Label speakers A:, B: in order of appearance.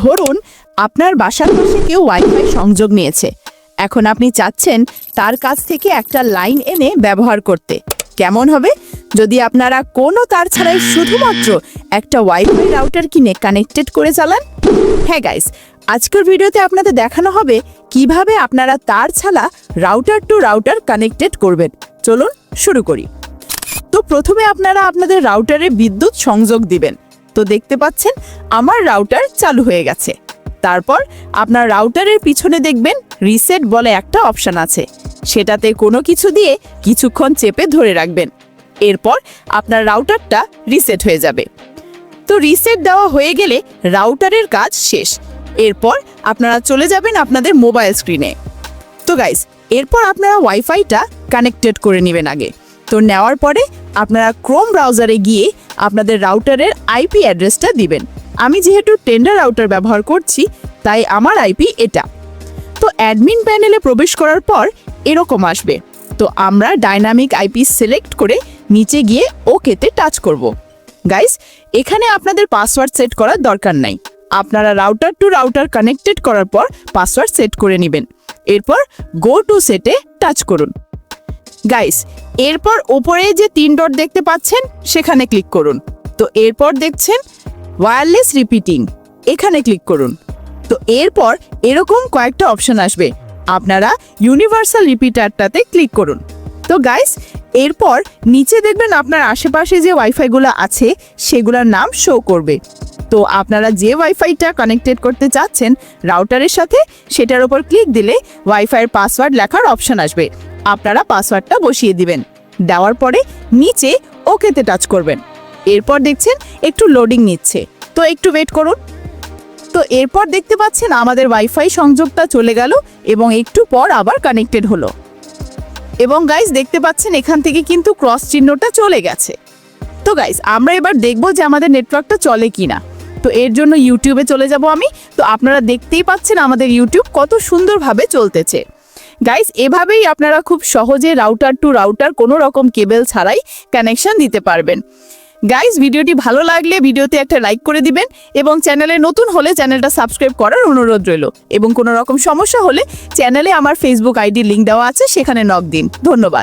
A: ধরুন, আপনার বাসার পাশে কেউ ওয়াইফাই সংযোগ নিয়েছে। এখন আপনি চাচ্ছেন তার কাছ থেকে একটা লাইন এনে ব্যবহার করতে। কেমন হবে? যদি আপনারা কোনো তার ছাড়াই শুধুমাত্র একটা ওয়াইফাই রাউটার কিনে কানেক্টেড করে চালান? হ্যাঁ গাইস আজকের ভিডিওতে আপনাদের দেখানো হবে কীভাবে আপনারা তার ছাড়া রাউটার টু রাউটার কানেক্টেড করবেন। চলুন শুরু করি। তো প্রথমে আপনারা আপনাদের রাউটারে বিদ্যুৎ সংযোগ দিবেন। তো দেখতে পাচ্ছেন, আমার রাউটার চালু হয়ে গেছে। তারপর আপনার রাউটারের পিছনে দেখবেন রিসেট বলে একটা অপশন আছে। সেটাতে কোনো কিছু দিয়ে কিছুক্ষণ চেপে ধরে রাখবেন। এরপর আপনার রাউটারটা রিসেট হয়ে যাবে। তো রিসেট দেওয়া হয়ে গেলে রাউটারের কাজ শেষ। এরপর আপনারা চলে যাবেন আপনাদের মোবাইল স্ক্রিনে তো গাইস এরপর আপনারা ওয়াইফাইটা কানেক্টেড করে নেবেন আগে। তো নেওয়ার পরে আপনারা ক্রোম ব্রাউজারে গিয়ে আপনাদের রাউটারের আইপি অ্যাড্রেসটা দিবেন। আমি যেহেতু টেন্ডার রাউটার ব্যবহার করছি, তাই আমার আইপি এটা। তো অ্যাডমিন প্যানেলে প্রবেশ করার পর এরকম আসবে। তো আমরা ডাইনামিক আইপি সিলেক্ট করে নিচে গিয়ে ওকেতে টাচ করব। গাইস এখানে আপনাদের পাসওয়ার্ড সেট করার দরকার নাই। আপনারা রাউটার টু রাউটার কানেক্টেড করার পর পাসওয়ার্ড সেট করে নেবেন। এরপর গো টু সেটে টাচ করুন। গাইস এরপর ওপরে যে তিন ডট দেখতে পাচ্ছেন, সেখানে ক্লিক করুন। তো এরপর দেখছেন ওয়্যারলেস রিপিটিং এখানে ক্লিক করুন। তো এরপর এরকম কয়েকটা অপশন আসবে। আপনারা ইউনিভার্সাল রিপিটারটাতে ক্লিক করুন। তো গাইস এরপর নিচে দেখবেন আপনার আশেপাশে যে ওয়াইফাইগুলো আছে, সেগুলোর নাম শো করবে। তো আপনারা যে ওয়াইফাইটা কানেক্টেড করতে চাচ্ছেন রাউটারের সাথে, সেটার ওপর ক্লিক দিলে ওয়াইফাইয়ের পাসওয়ার্ড লেখার অপশন আসবে। আপনারা পাসওয়ার্ডটা বসিয়ে দিবেন। দেওয়ার পরে নিচে ওকেতে টাচ করবেন। এরপর দেখছেন একটু লোডিং নিচ্ছে। তো একটু ওয়েট করুন। তো এরপর দেখতে পাচ্ছেন আমাদের ওয়াইফাই সংযোগটা চলে গেল এবং একটু পর আবার কানেক্টেড হলো। এবং গাইস দেখতে পাচ্ছেন এখান থেকে কিন্তু ক্রস চিহ্নটা চলে গেছে। তো গাইস আমরা এবার দেখব যে আমাদের নেটওয়ার্কটা চলে কিনা। তো এর জন্য ইউটিউবে চলে যাব আমি। তো আপনারা দেখতেই পাচ্ছেন আমাদের ইউটিউব কত সুন্দরভাবে চলতেছে। গাইস এভাবেই আপনারা খুব সহজে রাউটার টু রাউটার কোনো রকম কেবেল ছাড়াই কানেকশন দিতে পারবেন। গাইস ভিডিওটি ভালো লাগলে ভিডিওতে একটা লাইক করে দিবেন এবং চ্যানেলে নতুন হলে চ্যানেলটা সাবস্ক্রাইব করার অনুরোধ রইল। এবং কোনো রকম সমস্যা হলে চ্যানেলে আমার ফেসবুক আইডি লিঙ্ক দেওয়া আছে, সেখানে নক দিন। ধন্যবাদ।